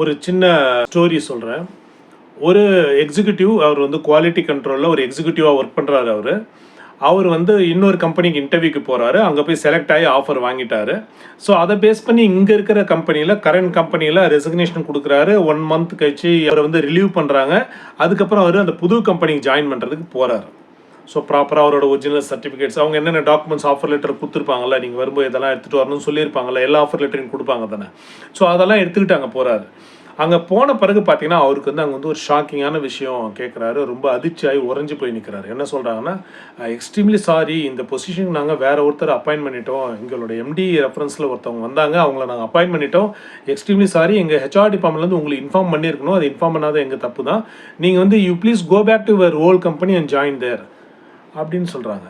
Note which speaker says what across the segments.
Speaker 1: ஒரு சின்ன ஸ்டோரி சொல்கிறேன் ஒரு எக்ஸிக்யூட்டிவ் அவர் வந்து குவாலிட்டி கண்ட்ரோலில் ஒரு எக்ஸிக்யூட்டிவாக ஒர்க் பண்ணுறாரு அவர். அவர் வந்து இன்னொரு கம்பெனிக்கு இன்டர்வியூக்கு போகிறாரு அங்கே போய் செலக்ட் ஆகி ஆஃபர் வாங்கிட்டாரு. ஸோ அதை பேஸ் பண்ணி இங்கே இருக்கிற கம்பெனியில் கரண்ட் கம்பெனியில் ரெசிக்னேஷன் கொடுக்குறாரு. ஒன் மந்த் கழிச்சு அவரை வந்து ரிலீவ் பண்ணுறாங்க அதுக்கப்புறம் அவர் அந்த புது கம்பெனிக்கு ஜாயின் பண்ணுறதுக்கு போகிறாரு ஸோ ப்ராப்பராக அவரோட ஒரிஜினல் சர்டிஃபிகேட்ஸ் அவங்க என்னென்ன டாக்குமெண்ட்ஸ் ஆஃபர் லெட்டர் கொடுத்துருப்பாங்கல்ல நீங்கள் வரும்போது இதெல்லாம் எடுத்துகிட்டு வரணும்னு சொல்லியிருப்பாங்கல்ல எல்லா ஆஃபர் லெட்டரையும் கொடுப்பாங்க தானே. ஸோ அதெல்லாம் எடுத்துக்கிட்டு அங்கே போகிறாரு அங்கே போன பிறகு பார்த்தீங்கன்னா அவருக்கு வந்து அங்கே வந்து ஒரு ஷாக்கிங்கான விஷயம் கேட்குறாரு ரொம்ப அதிர்ச்சியாகி உறைஞ்சி போய் நிற்கிறாரு என்ன சொல்கிறாங்கன்னா எக்ஸ்ட்ரீம்லி சாரி இந்த பொசிஷனுக்கு நாங்கள் வேறு ஒருத்தர் அப்பாயின் பண்ணிட்டோம். எங்களோட எம்டி ரெஃபரன்ஸில் ஒருத்தவங்க வந்தாங்க. அவங்கள நாங்கள் அப்பாயின் பண்ணிட்டோம். எக்ஸ்ட்ரீம்லி சாரி எங்கள் ஹெச்ஆர் டிபார்ட்மெண்ட்லேருந்து உங்களுக்கு இன்ஃபார்ம் பண்ணியிருக்கணும். அது இன்ஃபார்ம் பண்ணாத எங்கள் தப்பு தான். நீங்கள் வந்து you please go back to your old company and join there அப்படின்னு சொல்கிறாங்க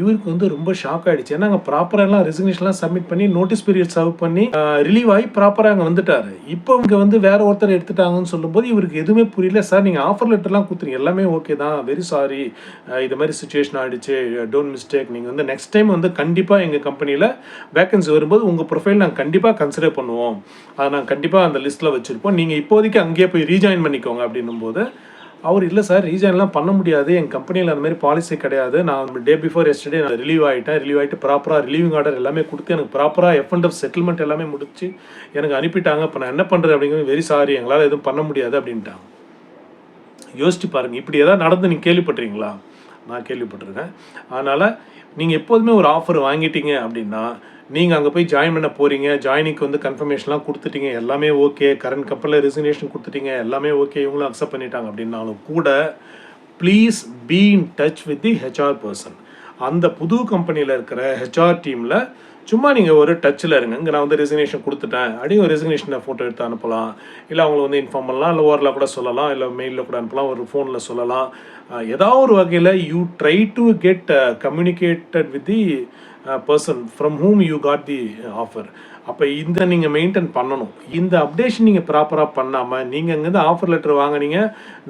Speaker 1: இவருக்கு வந்து ரொம்ப ஷாக் ஆகிடுச்சு ஏன்னா அங்கே ப்ராப்பராக எல்லாம் ரெசிக்னேஷன்லாம் சப்மிட் பண்ணி நோட்டீஸ் பீரியட் சர்வ் பண்ணி ரிலீவ் ஆகி ப்ராப்பராக அங்கே வந்துட்டார். இப்போ இங்கே வந்து வேற ஒருத்தர் எடுத்துட்டாங்கன்னு சொல்லும்போது இவருக்கு எதுவுமே புரியல. சார் நீங்கள் ஆஃபர் லெட்டர்லாம் கொடுத்துருங்க. எல்லாமே ஓகே தான். வெரி சாரி இது மாதிரி சுச்சுவேஷன் ஆகிடுச்சு டோன்ட் மிஸ்டேக் நீங்கள் வந்து நெக்ஸ்ட் டைம் வந்து கண்டிப்பாக எங்கள் கம்பெனியில் வேகன்சி வரும்போது உங்கள் ப்ரொஃபைல் நாங்கள் கண்டிப்பாக கன்சிடர் பண்ணுவோம். அதை நாங்கள் கண்டிப்பாக அந்த லிஸ்ட்டில் வச்சுருப்போம். நீங்கள் இப்போதைக்கு அங்கேயே போய் ரீஜாயின் பண்ணிக்கோங்க. அப்படின்னும் போது அவர் இல்லை சார் ரீஜன்லாம் பண்ண முடியாது. எங்கள் கம்பெனியில் அந்த மாதிரி பாலிசி கிடையாது. நான் டே பிஃபோர் எஸ்டர்டே நான் ரிலீவ் ஆகிட்டேன் ரிலீவ் ஆகிட்டு ப்ராப்பராக ரிலீவிங் ஆர்டர் எல்லாமே கொடுத்து எனக்கு ப்ராப்பராக எஃப் அண்ட் எஃப் செட்டில்மெண்ட் எல்லாமே முடிச்சு எனக்கு அனுப்பிட்டாங்க. இப்போ நான் என்ன பண்ணுறது அப்படிங்கிறது வெரி சாரி எங்களால் எதுவும் பண்ண முடியாது அப்படின்ட்டாங்க. யோசிச்சு பாருங்கள் இப்படி ஏதாவது நடந்து நீங்கள் கேள்விப்பட்டிருக்கீங்களா? நான் கேள்விப்பட்டிருக்கேன். அதனால் நீங்கள் எப்போதுமே ஒரு ஆஃபர் வாங்கிட்டீங்க அப்படின்னா நீங்கள் அங்கே போய் ஜாயின் பண்ண போகிறீங்க ஜாயினிங்க்கு வந்து கன்ஃபர்மேஷன்லாம் கொடுத்துட்டீங்க எல்லாமே ஓகே கரண்ட் கப்பலில் ரெசிக்னேஷன் கொடுத்துட்டீங்க எல்லாமே ஓகே இவங்களும் அக்செப்ட் பண்ணிட்டாங்க அப்படின்னாலும் கூட please be in touch with the HR person அந்த புது கம்பெனியில் இருக்கிற ஹெச்ஆர் டீமில் சும்மா நீங்கள் ஒரு டச்சில் இருங்க. இங்கே நான் வந்து ரெசிக்னேஷன் கொடுத்துட்டேன். அப்படியே ஒரு ரெசிக்னேஷனை ஃபோட்டோ எடுத்து அனுப்பலாம். இல்லை அவங்களை வந்து இன்ஃபார்ம் பண்ணலாம். இல்லை ஓரில் கூட சொல்லலாம். இல்லை மெயிலில் கூட அனுப்பலாம். ஒரு ஃபோனில் சொல்லலாம். ஏதாவது ஒரு வகையில் you try to get communicated with the person from whom you got the offer அப்போ இந்த நீங்கள் மெயின்டைன் பண்ணணும். இந்த அப்டேஷன் நீங்கள் ப்ராப்பராக பண்ணாமல் நீங்கள் அங்கேருந்து ஆஃபர் லெட்டர் வாங்குனீங்க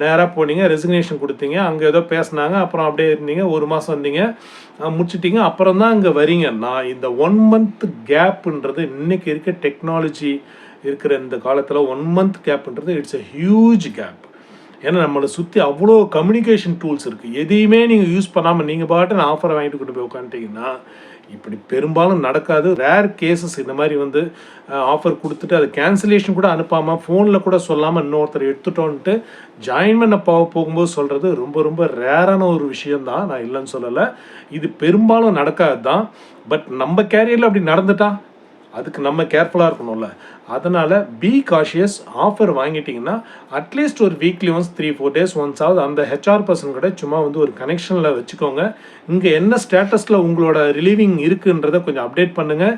Speaker 1: நேராக போனீங்க ரெசிக்னேஷன் கொடுத்தீங்க அங்கே ஏதோ பேசுனாங்க அப்புறம் அப்படியே இருந்தீங்க ஒரு மாதம் இருந்தீங்க முடிச்சிட்டிங்க அப்புறம் தான் அங்கே வரீங்க. நான் இந்த ஒன் மந்த் கேப்புன்றது இன்னைக்கு இருக்க டெக்னாலஜி இருக்கிற இந்த காலத்தில் ஒன் மந்த் கேப்ன்றது இட்ஸ் அ ஹியூஜ் கேப் ஏன்னா நம்மளை சுற்றி அவ்வளோ கம்யூனிகேஷன் டூல்ஸ் இருக்குது எதையுமே நீங்கள் யூஸ் பண்ணாமல் நீங்கள் பாட்டு நான் ஆஃபரை வாங்கிட்டு கொண்டு போய் உட்காந்துட்டீங்கன்னா இப்படி பெரும்பாலும் நடக்காது. ரேர் கேசஸ் இந்த மாதிரி வந்து ஆஃபர் கொடுத்துட்டு அது கேன்சலேஷன் கூட அனுப்பாமல் ஃபோனில் கூட சொல்லாமல் இன்னொருத்தர் எடுத்துட்டோன்ட்டு ஜாயின் பண்ண போக போகும்போது சொல்கிறது ரொம்ப ரொம்ப ரேரான ஒரு விஷயம்தான். நான் இல்லைன்னு சொல்லலை. இது பெரும்பாலும் நடக்காது தான் பட் நம்ம கேரியரில் அப்படி நடந்துட்டா அதுக்கு நம்ம கேர்ஃபுல்லாக இருக்கணும்ல. அதனால் பி காஷியஸ் ஆஃபர் வாங்கிட்டிங்கன்னா அட்லீஸ்ட் ஒரு weekly once three four days once ஆகுது அந்த ஹெச்ஆர் பர்சன் கூட சும்மா வந்து ஒரு கனெக்ஷனில் வச்சுக்கோங்க. இங்கே என்ன ஸ்டேட்டஸில் உங்களோட ரிலீவிங் இருக்குன்றதை கொஞ்சம் அப்டேட் பண்ணுங்கள்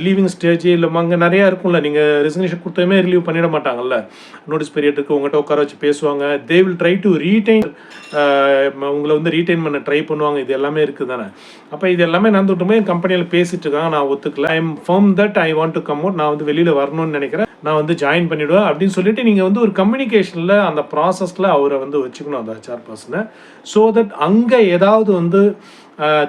Speaker 1: ரிலீவிங் ஸ்டேஜ் இல்லை அங்கே நிறையா இருக்கும்ல. நீங்கள் ரெசிக்னேஷன் கொடுத்ததுமே ரிலீவ் பண்ணிட மாட்டாங்கல்ல. நோட்டீஸ் பீரியட் இருக்குது உங்கள்கிட்ட உட்கார வச்சு பேசுவாங்க. They will try to retain உங்களை வந்து ரீடைன் பண்ண ட்ரை பண்ணுவாங்க. இது எல்லாமே இருக்குது தானே அப்போ இது எல்லாமே நடந்துட்டுமே கம்பெனியில் பேசிட்டு இருக்காங்க. நான் ஒத்துக்கல. I am firm that I want to come out நான் வந்து வெளியில் வரணும். வரணும்னு நினைக்கிறேன். நான் வந்து ஜாயின் பண்ணிவிடுவேன் அப்படின்னு சொல்லிட்டு நீங்கள் வந்து ஒரு கம்யூனிகேஷனில் அந்த ப்ராசஸில் அவரை வந்து வச்சுக்கணும் அந்த ஹெச்ஆர் பர்சனை ஸோ தட் அங்கே ஏதாவது வந்து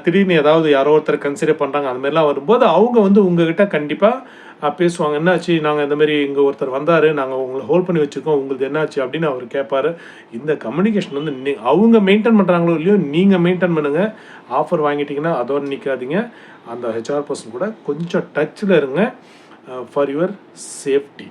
Speaker 1: திடீர்னு ஏதாவது யாரோ ஒருத்தர் கன்சிடர் பண்ணுறாங்க அந்த மாதிரிலாம் வரும்போது அவங்க வந்து உங்ககிட்ட கண்டிப்பாக பேசுவாங்க. என்னாச்சு? நாங்கள் இந்த மாதிரி இங்கே ஒருத்தர் வந்தார் நாங்கள் உங்களை ஹோல்ட் பண்ணி வச்சுருக்கோம் உங்களுக்கு என்னாச்சு? அப்படின்னு அவர் கேட்பார் இந்த கம்யூனிகேஷன் வந்து நீ அவங்க மெயின்டைன் பண்ணுறாங்களோ இல்லையோ நீங்கள் மெயின்டைன் பண்ணுங்கள் ஆஃபர் வாங்கிட்டீங்கன்னா அதோட நிற்காதீங்க அந்த ஹெச்ஆர் பர்சன் கூட கொஞ்சம் டச்சில் இருங்க. For your safety